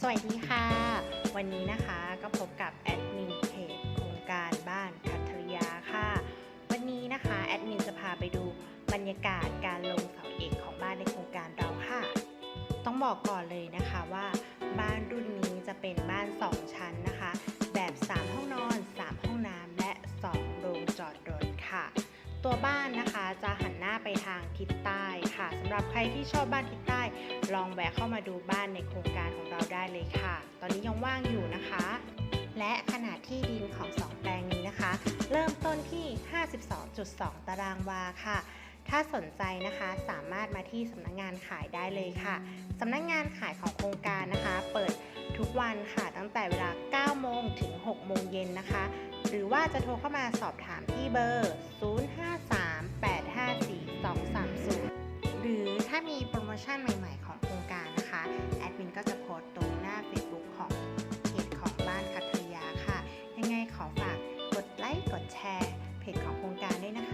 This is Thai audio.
สวัสดีค่ะ วันนี้นะคะก็พบกับแอดมินเพจโครงการบ้านคัทริยาค่ะ วันนี้นะคะแอดมินจะพาไปดูบรรยากาศการลงเสาเอกของบ้านในโครงการเราค่ะ ต้องบอกก่อนเลยนะคะว่าบ้านรุ่นนี้จะเป็นบ้าน 2 ชั้นนะคะ แบบ 3 ห้องนอน 3 ห้องน้ำและ 2 โรงจอดรถค่ะ ตัวบ้านนะคะจะหันหน้าไปทางทิศใต้ค่ะสำหรับใครที่ชอบบ้านทิศใต้ ลองแวะเข้ามาดูบ้านในโครงการของเราได้เลยค่ะ ตอนนี้ยังว่างอยู่นะคะ และขนาดที่ดินของ 2 แปลงนี้นะคะ เริ่มต้นที่ 52.2 ตารางวาค่ะถ้าสนใจนะคะสามารถมาที่สำนักงงานขายได้เลยค่ะสำนักงงานขายของโครงการนะคะ เปิดทุกวันค่ะตั้งแต่เวลา 9 โมงถึง 6 โมงเย็นนะคะ หรือว่าจะโทรเข้ามาสอบถามที่เบอร์ 053854230 หรือถ้ามีโปรโมชั่นใหม่ๆ ดไลค์กดแชร์เพจของโครงการด้วยนะคะ